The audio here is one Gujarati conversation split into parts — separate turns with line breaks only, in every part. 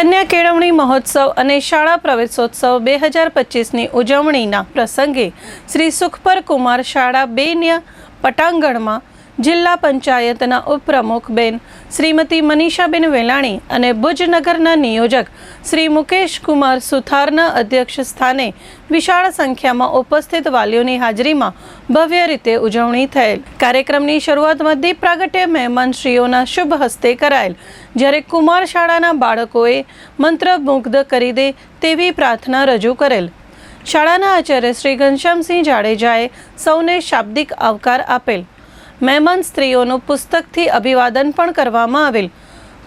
કન્યા કેળવણી મહોત્સવ અને શાળા પ્રવેશોત્સવ બે હજાર પચીસની ઉજવણીના પ્રસંગે શ્રી સુખપર કુમાર શાળા બેન્યા પટાંગણમાં જિલ્લા પંચાયતના ઉપપ્રમુખ બેન શ્રીમતી મનીષાબેન વેલાણી અને ભુજનગરના નિયોજક શ્રી મુકેશ કુમાર સુથારના અધ્યક્ષ સ્થાને વિશાળ સંખ્યામાં ઉપસ્થિત વાલીઓની હાજરીમાં ભવ્ય રીતે ઉજવણી થયેલ. કાર્યક્રમની શરૂઆતમાં દીપ પ્રાગટ્ય મહેમાનશ્રીઓના શુભ હસ્તે કરાયેલ. જ્યારે કુમાર શાળાના બાળકોએ મંત્રમુગ્ધ કરી દે તેવી પ્રાર્થના રજૂ કરેલ. શાળાના આચાર્ય શ્રી ઘનશ્યામસિંહ જાડેજાએ સૌને શાબ્દિક આવકાર આપેલ. મહેમાન સ્ત્રીઓનું પુસ્તકથી અભિવાદન પણ કરવામાં આવેલ.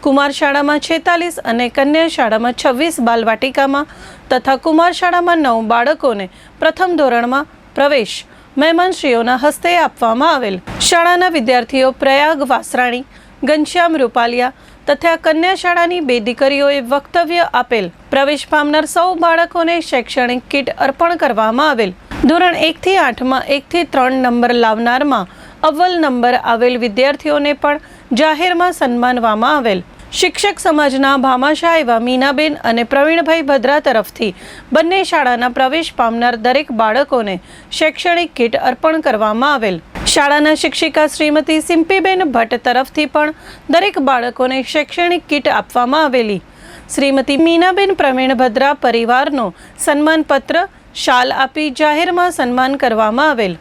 કુમાર શાળામાં છેતાલીસ અને કન્યા શાળામાં છવ્વીસ બાલવાટિકામાં તથા કુમાર શાળામાં નવ બાળકોને પ્રથમ ધોરણમાં પ્રવેશ મહેમાનશ્રીઓના હસ્તે આપવામાં આવેલ. શાળાના વિદ્યાર્થીઓ પ્રયાગ વાસરાણી, ઘનશ્યામ રૂપાલિયા તથા કન્યા શાળાની બે દીકરીઓએ વક્તવ્ય આપેલ. પ્રવેશ પામનાર સૌ બાળકોને શૈક્ષણિક કીટ અર્પણ કરવામાં આવેલ. ધોરણ એકથી આઠમાં એકથી ત્રણ નંબર લાવનારમાં અવ્વલ નંબર આવેલ વિદ્યાર્થીઓને પણ જાહેરમાં સન્માનવામાં આવેલ. શિક્ષક સમાજના ભામાશા એવા મીનાબેન અને પ્રવીણભાઈ ભદ્રા તરફથી બંને શાળાના પ્રવેશ પામનાર દરેક બાળકોને શૈક્ષણિક કીટ અર્પણ કરવામાં આવેલ. શાળાના શિક્ષિકા શ્રીમતી સિમ્પીબેન ભટ્ટ તરફથી પણ દરેક બાળકોને શૈક્ષણિક કીટ આપવામાં આવેલી. શ્રીમતી મીનાબેન પ્રવીણ ભદ્રા પરિવારનો સન્માનપત્ર શાલ આપી જાહેરમાં સન્માન કરવામાં આવેલ.